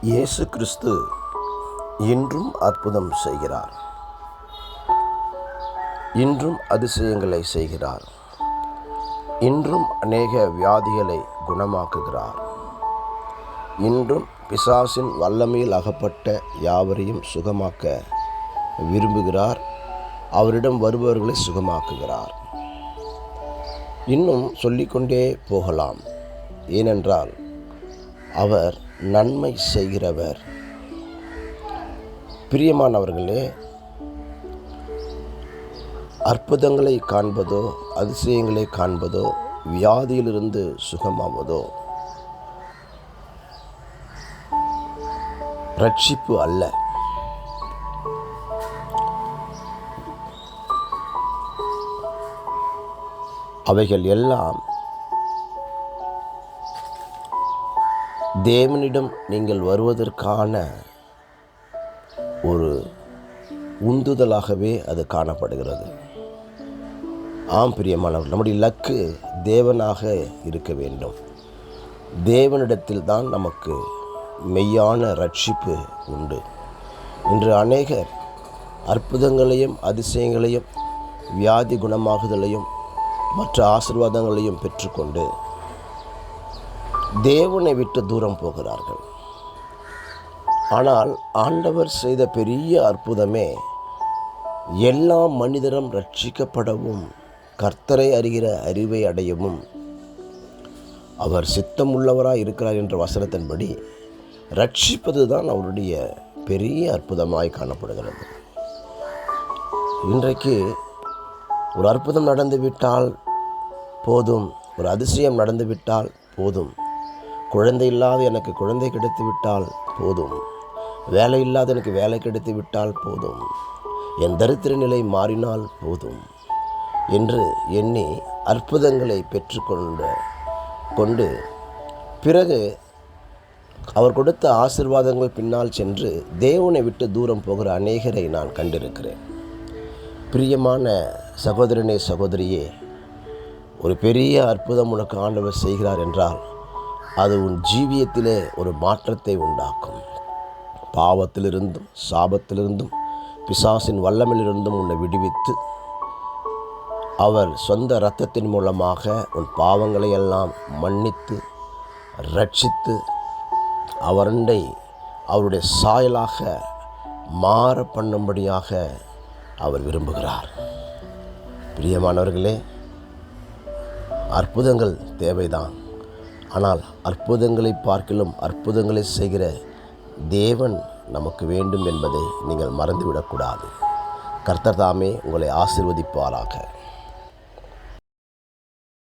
இயேசு கிறிஸ்து இன்றும் அற்புதம் செய்கிறார். இன்றும் அதிசயங்களை செய்கிறார். இன்றும் அநேக வியாதிகளை குணமாக்குகிறார். இன்றும் பிசாசின் வல்லமையில் அகப்பட்ட யாவரையும் சுகமாக்க விரும்புகிறார். அவரிடம் வருபவர்களை சுகமாக்குகிறார். இன்னும் சொல்லிக்கொண்டே போகலாம். ஏனென்றால் அவர் நன்மை செய்கிறவர். பிரியமானவர்களே அற்புதங்களை காண்பதோ அதிசயங்களை காண்பதோ வியாதியிலிருந்து சுகமாவதோ ரட்சிப்பு அல்ல. அவைகள் எல்லாம் தேவனிடம் நீங்கள் வருவதற்கான ஒரு உந்துதலாகவே அது காணப்படுகிறது. ஆம் பிரியமானவர் நம்முடைய லக்கு தேவனாக இருக்க வேண்டும். தேவனிடத்தில் தான் நமக்கு மெய்யான ரட்சிப்பு உண்டு. இன்று அநேகர் அற்புதங்களையும் அதிசயங்களையும் வியாதி குணமாகுதலையும் மற்ற ஆசிர்வாதங்களையும் பெற்றுக்கொண்டு தேவனை விட்டு தூரம் போகிறார்கள். ஆனால் ஆண்டவர் செய்த பெரிய அற்புதமே எல்லா மனிதரும் ரட்சிக்கப்படவும் கர்த்தரை அறிகிற அறிவை அடையவும். அவர் சித்தம் உள்ளவராக இருக்கிறார் என்ற வசனத்தின்படி ரட்சிப்பது தான் அவருடைய பெரிய அற்புதமாய் காணப்படுகிறது. இன்றைக்கு ஒரு அற்புதம் நடந்துவிட்டால் போதும் ஒரு அதிசயம் நடந்துவிட்டால் போதும். குழந்தை இல்லாத எனக்கு குழந்தை கிடைத்து விட்டால் போதும். வேலை இல்லாத எனக்கு வேலை கிடைத்து விட்டால் போதும். என் தரித்திர நிலை மாறினால் போதும். என்று எண்ணி அற்புதங்களை பெற்றுக்கொண்ட கொண்டு பிறகு அவர் கொடுத்த ஆசிர்வாதங்கள் பின்னால் சென்று தேவனை விட்டு தூரம் போகிற அநேகரை நான் கண்டிருக்கிறேன். பிரியமான சகோதரனே சகோதரியே ஒரு பெரிய அற்புதம் உனக்கு ஆண்டவர் செய்கிறார் என்றால் அது உன் ஜீவியத்திலே ஒரு மாற்றத்தை உண்டாக்கும். பாவத்திலிருந்தும் சாபத்திலிருந்தும் பிசாசின் வல்லமிலிருந்தும் உன்னை விடுவித்து அவர் சொந்த இரத்தத்தின் மூலமாக உன் பாவங்களை எல்லாம் மன்னித்து ரட்சித்து அவரண்டை அவருடைய சாயலாக மாற பண்ணும்படியாக அவர் விரும்புகிறார். பிரியமானவர்களே அற்புதங்கள் தேவைதான். ஆனால் அற்புதங்களை பார்க்கிலும் அற்புதங்களை செய்கிற தேவன் நமக்கு வேண்டும் என்பதை நீங்கள் மறந்துவிடக்கூடாது. கர்த்தர் தாமே உங்களை ஆசிர்வதிப்பாராக.